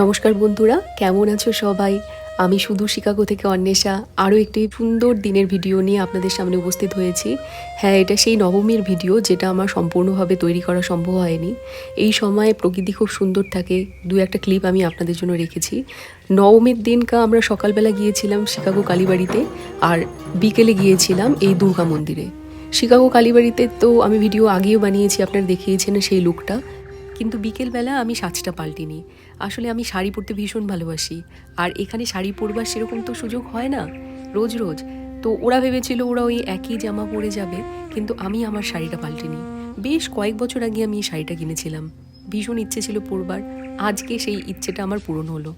নমস্কার বন্ধুরা, কেমন আছো সবাই? আমি শুধু শিকাগো থেকে অন্বেষা, আরও একটি সুন্দর দিনের ভিডিও নিয়ে আপনাদের সামনে উপস্থিত হয়েছি। হ্যাঁ এটা সেই নবমীর ভিডিও যেটা আমার সম্পূর্ণভাবে তৈরি করা সম্ভব হয়নি। এই সময়ে প্রকৃতি খুব সুন্দর থাকে, দু একটা ক্লিপ আমি আপনাদের জন্য রেখেছি। নবমীর দিনকা আমরা সকালবেলা গিয়েছিলাম শিকাগো কালীবাড়িতে, আর বিকেলে গিয়েছিলাম এই দুর্গা মন্দিরে। শিকাগো কালীবাড়িতে তো আমি ভিডিও আগেও বানিয়েছি, আপনারা দেখিয়েছেন সেই লুকটা কিন্তু বিকেলবেলা আমি সাজটা পাল্টিনি। আসলে আমি শাড়ি পরতে ভীষণ ভালোবাসি। আর এখানে শাড়ি পরবার সেরকম তো সুযোগ হয় না। রোজ রোজ। তো ওরা ভেবেছিল ওরা ওই একই জামা পরে যাবে, কিন্তু আমি আমার শাড়িটা পাল্টিনি। বেশ কয়েক বছর আগে আমি এই শাড়িটা কিনেছিলাম। ভীষণ ইচ্ছে ছিল পরবার। আজকে সেই ইচ্ছেটা আমার পূরণ হলো।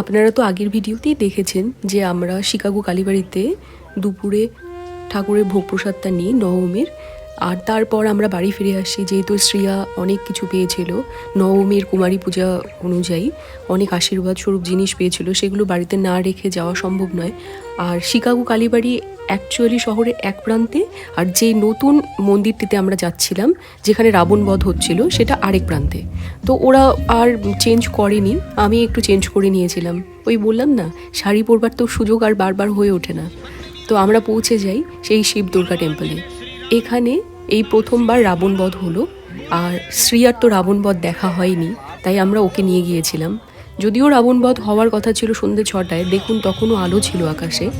আপনারা তো আগের ভিডিওতেই দেখেছেন যে আমরা শিকাগো কালীবাড়িতে দুপুরে ঠাকুরের ভোগ প্রসাদটা নিই নবমীর আর তারপর আমরা বাড়ি ফিরে আসি, যেহেতু শ্রিয়া অনেক কিছু পেয়েছিল, নবমীর কুমারী পূজা অনুযায়ী অনেক আশীর্বাদ স্বরূপ জিনিস পেয়েছিল, সেগুলো বাড়িতে না রেখে যাওয়া সম্ভব নয়। আর শিকাগো কালীবাড়ি অ্যাকচুয়ালি শহরের এক প্রান্তে, আর যে নতুন মন্দিরটিতে আমরা যাচ্ছিলাম, যেখানে রাবণ বধ হচ্ছিল, সেটা আরেক প্রান্তে। তো ওরা আর চেঞ্জ করেনি, আমি একটু চেঞ্জ করে নিয়েছিলাম। ওই বললাম না, শাড়ি পরবার তো সুযোগ আর বারবার হয়ে ওঠে না। তো আমরা পৌঁছে যাই সেই শিব দুর্গা টেম্পলে এখানে এই প্রথমবার রাবণ বধ হলো, আর শ্রিয়ার তো রাবণ বধ দেখা হয়নি, তাই আমরা ওকে নিয়ে গিয়েছিলাম। যদিও রাবণ বধ হওয়ার কথা ছিল সন্ধ্যে ছটায়, দেখুন তখনও আলো ছিল আকাশে।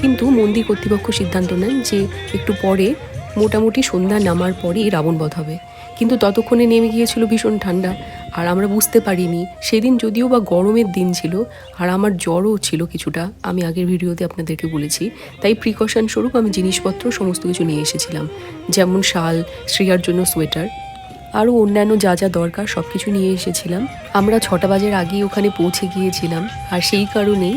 কিন্তু মন্দির কর্তৃপক্ষ সিদ্ধান্ত নেন যে একটু পরে মোটামুটি সন্ধ্যা নামার পরেই রাবণ বধ হবে। কিন্তু ততক্ষণে নেমে গিয়েছিল ভীষণ ঠান্ডা। আর আমরা বুঝতে পারিনি, সেদিন যদিও বা গরমের দিন ছিল, আর আমার জ্বরও ছিল কিছুটা, আমি আগের ভিডিওতে আপনাদেরকে বলেছি। তাই প্রিকশন স্বরূপ আমি জিনিসপত্র সমস্ত কিছু নিয়ে এসেছিলাম। যেমন শাল শ্রিয়ার জন্য সোয়েটার, আরও অন্যান্য যা যা দরকার সব কিছু নিয়ে এসেছিলাম। আমরা ছটা বাজার আগেই ওখানে পৌঁছে গিয়েছিলাম, আর সেই কারণেই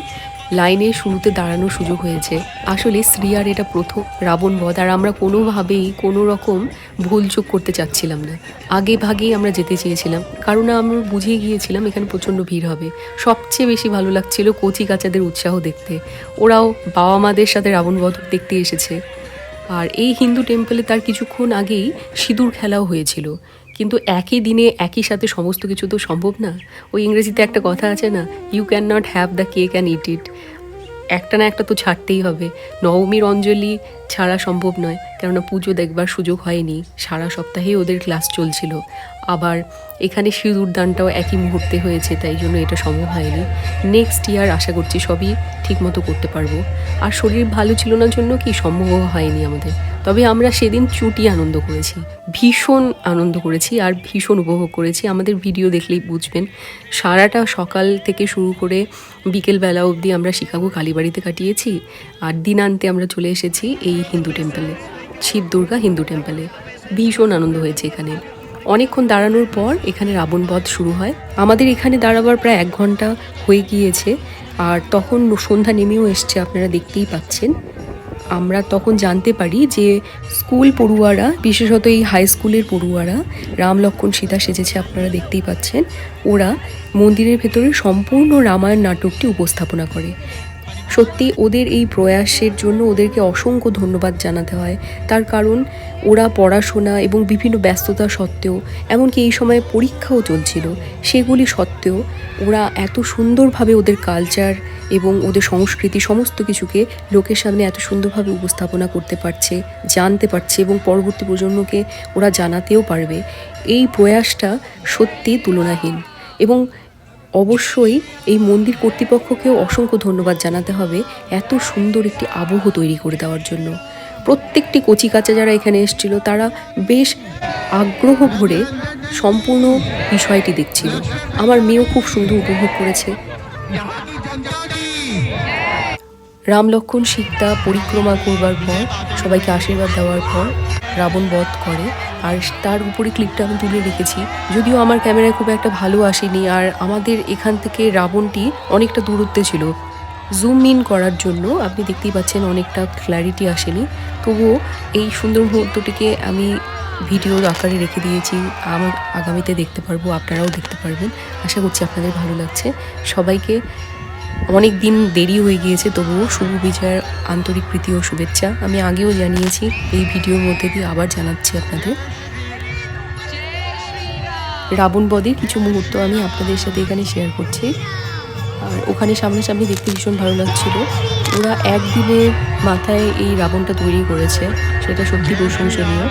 লাইনে শুরুতে দাঁড়ানোর সুযোগ হয়েছে। আসলে শ্রিয়ার এটা প্রথম রাবণ বধ, আর আমরা কোনোভাবেই কোনো রকম ভুল চোখ করতে চাচ্ছিলাম না। আগে ভাগেই আমরা যেতে চেয়েছিলাম, কারণ আমরা বুঝিয়ে গিয়েছিলাম এখানে প্রচণ্ড ভিড় হবে। সবচেয়ে বেশি ভালো লাগছিল কচি কাচাদের উৎসাহ দেখতে। ওরাও বাবা মাদের সাথে রাবণ বধ দেখতে এসেছে। আর এই হিন্দু টেম্পলে তার কিছুক্ষণ আগেই সিঁদুর খেলাও হয়েছিল। কিন্তু একই দিনে একই সাথে সমস্ত কিছু তো সম্ভব না। ওই ইংরেজিতে একটা কথা আছে না you can not have the cake and eat it it না একটা তো ছাড়তেই হবে। নবমীর অঞ্জলি ছাড়া সম্ভব নয়, কেননা পুজো দেখবার সুযোগ হয়নি। সারা সপ্তাহেই ওদের ক্লাস চলছিল। আবার এখানে সিঁদুরদানটাও একই মুহূর্তে হয়েছে, তাই জন্য এটা সম্ভব হয়নি। নেক্সট ইয়ার আশা করছি সবই ঠিকমতো করতে পারব। আর শরীর ভালো ছিল না জন্য কি সম্ভব হয়নি আমাদের। তবে আমরা সেদিন চুটি আনন্দ করেছি, ভীষণ আনন্দ করেছি আর ভীষণ উপভোগ করেছি। আমাদের ভিডিও দেখলেই বুঝবেন, সারাটা সকাল থেকে শুরু করে বিকেলবেলা অবধি আমরা শিকাগো কালীবাড়িতে কাটিয়েছি আর দিনান্তে আমরা চলে এসেছি এই হিন্দু টেম্পলে, শিব দুর্গা হিন্দু টেম্পলে। ভীষণ আনন্দ হয়েছে এখানে। অনেকক্ষণ দাঁড়ানোর পর এখানে রাবণ বধ শুরু হয়। আমাদের এখানে দাঁড়াবার প্রায় এক ঘণ্টা হয়ে গিয়েছে আর তখন সন্ধ্যা নেমেও এসছে, আপনারা দেখতেই পাচ্ছেন। আমরা তখন জানতে পারি যে স্কুল পড়ুয়ারা, বিশেষত এই হাই স্কুলের পড়ুয়ারা, রাম লক্ষ্মণ সীতা সেজেছে আপনারা দেখতেই পাচ্ছেন, ওরা মন্দিরের ভেতরে সম্পূর্ণ রামায়ণ নাটকটি উপস্থাপনা করে। সত্যি ওদের এই প্রয়াসের জন্য ওদেরকে অসংখ্য ধন্যবাদ জানাতে হয়। তার কারণ, ওরা পড়াশোনা এবং বিভিন্ন ব্যস্ততা সত্ত্বেও, এমনকি এই সময়ে পরীক্ষাও চলছিল, সেগুলি সত্ত্বেও ওরা এত সুন্দরভাবে ওদের কালচার এবং ওদের সংস্কৃতি সমস্ত কিছুকে লোকের সামনে এত সুন্দরভাবে উপস্থাপনা করতে পারছে, জানতে পারছে এবং পরবর্তী প্রজন্মকে ওরা জানাতেও পারবে। এই প্রয়াসটা সত্যি তুলনাহীন এবং অবশ্যই এই মন্দির কর্তৃপক্ষকেও অসংখ্য ধন্যবাদ জানাতে হবে এত সুন্দর একটি আবহ তৈরি করে দেওয়ার জন্য। প্রত্যেকটি কচি কাচা যারা এখানে এসেছিল, তারা বেশ আগ্রহ ভরে সম্পূর্ণ বিষয়টি দেখছিল। আমার মেয়েও খুব সুন্দর উপভোগ করেছে। রাম লক্ষণ, সীতা, পরিক্রমা করবার পর, সবাইকে আশীর্বাদ দেওয়ার পর রাবণ বধ করে। আর তার উপরে ক্লিপটা আমি তুলে রেখেছি। যদিও আমার ক্যামেরায় খুব একটা ভালো আসেনি আর আমাদের এখান থেকে রাবণটি অনেকটা দূরত্বে ছিল। জুম ইন করার জন্য আপনি দেখতেই পাচ্ছেন অনেকটা ক্ল্যারিটি আসেনি। তবুও এই সুন্দর মুহূর্তটিকে আমি ভিডিওর আকারে রেখে দিয়েছি। আমার আগামীতে দেখতে পারব, আপনারাও দেখতে পারবেন। আশা করছি আপনাদের ভালো লাগছে। সবাইকে অনেক দিন দেরি হয়ে গিয়েছে, তবুও শুভ বিজয়ের আন্তরিক প্রীতি ও শুভেচ্ছা। আমি আগেও জানিয়েছি, এই ভিডিওর মধ্যে দিয়ে আবার জানাচ্ছি আপনাদের। রাবণ বদের কিছু মুহূর্ত আমি আপনাদের সাথে এখানে শেয়ার করছি। আর ওখানে সামনাসামনি দেখতে ভীষণ ভালো লাগছিল। ওরা একদিনের মাথায় এই রাবণটা তৈরি করেছে, সেটা সত্যি প্রশংসনীয়।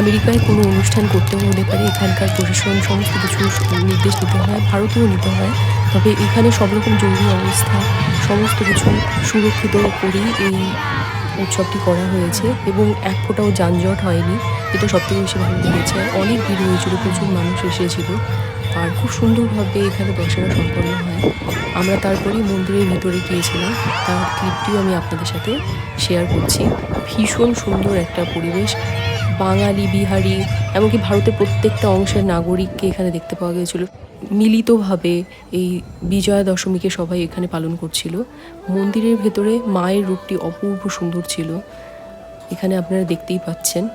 আমেরিকায় কোনো অনুষ্ঠান করতে হলে পারে এখানকার প্রশাসন, সমস্ত কিছু নির্দেশ দিতে হয় ভারতেও নিতে হয়। তবে এখানে সব রকম জরুরি অবস্থা, সমস্ত কিছু সুরক্ষিত করেই এই উৎসবটি করা হয়েছে এবং এক ফোঁটাও যানজট হয়নি এটা সবথেকে বেশি ভালো লেগেছে। অনেক ভিড় হয়েছিল, প্রচুর মানুষ এসেছিল। আর খুব সুন্দরভাবে এখানে দর্শনা সম্পন্ন হয়। আমরা তারপরেই মন্দিরের ভিতরে গিয়েছিলাম। তার ক্লিপটিও আমি আপনাদের সাথে শেয়ার করছি। ভীষণ সুন্দর একটা পরিবেশ। বাঙালি, বিহারি, এমনকি ভারতের প্রত্যেকটা অংশের নাগরিককে এখানে দেখতে পাওয়া গিয়েছিল। মিলিতভাবে এই বিজয়া দশমীকে সবাই এখানে পালন করছিল। মন্দিরের ভেতরে মায়ের রূপটি অপূর্ব সুন্দর ছিল। এখানে আপনারা দেখতেই পাচ্ছেন।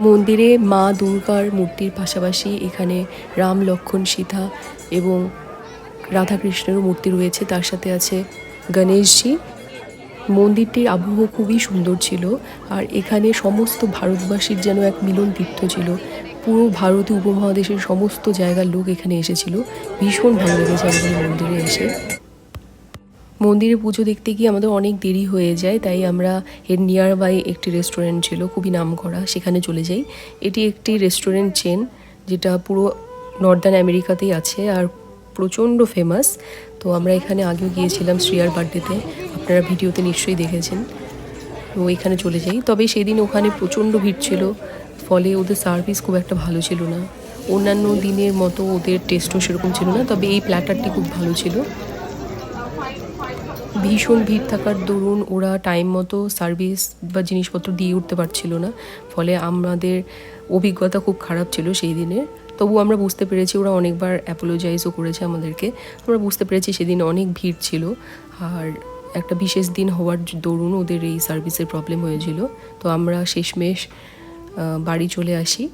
মন্দিরে মা দুর্গার মূর্তির পাশাপাশি এখানে রাম লক্ষ্মণ সীতা এবং রাধাকৃষ্ণেরও মূর্তি রয়েছে। তার সাথে আছে গণেশজি মন্দিরটির আবহ খুবই সুন্দর ছিল আর এখানে সমস্ত ভারতবাসীর যেন এক মিলন তীর্থ ছিল। পুরো ভারতীয় উপমহাদেশের সমস্ত জায়গার লোক এখানে এসেছিল। ভীষণ ভালো লেগেছে আমাদের মন্দিরে এসে। মন্দিরে পুজো দেখতে গিয়ে আমাদের অনেক দেরি হয়ে যায়, তাই আমরা এর নিয়ার বাই একটি রেস্টুরেন্ট ছিল, খুবই নাম করা সেখানে চলে যাই। এটি একটি রেস্টুরেন্ট চেন যেটা পুরো নর্দার্ন আমেরিকাতেই আছে আর প্রচণ্ড ফেমাস তো আমরা এখানে আগেও গিয়েছিলাম শ্রিয়ার বার্থডেতে আপনারা ভিডিওতে নিশ্চয়ই দেখেছেন। তো এখানে চলে যাই। তবে সেদিন ওখানে প্রচণ্ড ভিড় ছিল। ফলে ওদের সার্ভিস খুব একটা ভালো ছিল না। অন্যান্য দিনের মতো ওদের টেস্টও সেরকম ছিল না। তবে এই প্ল্যাটারটি খুব ভালো ছিল। ভীষণ ভিড় থাকার দরুন ওরা টাইম মতো সার্ভিস বা জিনিসপত্র দিয়ে উঠতে পারছিল না। ফলে আমাদের অভিজ্ঞতা খুব খারাপ ছিল সেই দিনের তবু আমরা বুঝতে পেরেছি ওরা অনেকবার অ্যাপোলোজাইজও করেছে আমাদেরকে। আমরা বুঝতে পেরেছি সেদিন অনেক ভিড় ছিল। আর একটা বিশেষ দিন হওয়ার দরুন ওদের এই সার্ভিসের প্রবলেম হয়েছিল। তো আমরা শেষমেশ বাড়ি চলে আসি।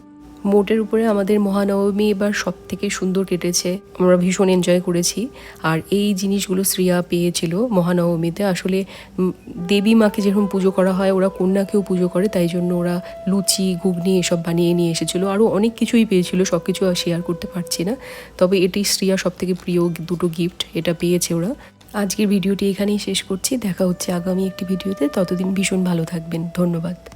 মোটের উপরে আমাদের মহানবমী এবার সব থেকে সুন্দর কেটেছে। আমরা ভীষণ এনজয় করেছি। আর এই জিনিসগুলো শ্রিয়া পেয়েছিল মহানবমীতে। আসলে দেবী মাকে যেরকম পুজো করা হয়, ওরা কন্যাকেও পুজো করে, তাই জন্য ওরা লুচি, ঘুগনি এসব বানিয়ে নিয়ে এসেছিল। আরও অনেক কিছুই পেয়েছিল সব কিছু আর শেয়ার করতে পারছি না। তবে এটি শ্রিয়া সব থেকে প্রিয় দুটো গিফট এটা পেয়েছে ওরা। আজকের ভিডিওটি এখানেই শেষ করছি। দেখা হচ্ছে আগামী একটি ভিডিওতে। ততদিন ভীষণ ভালো থাকবেন। ধন্যবাদ।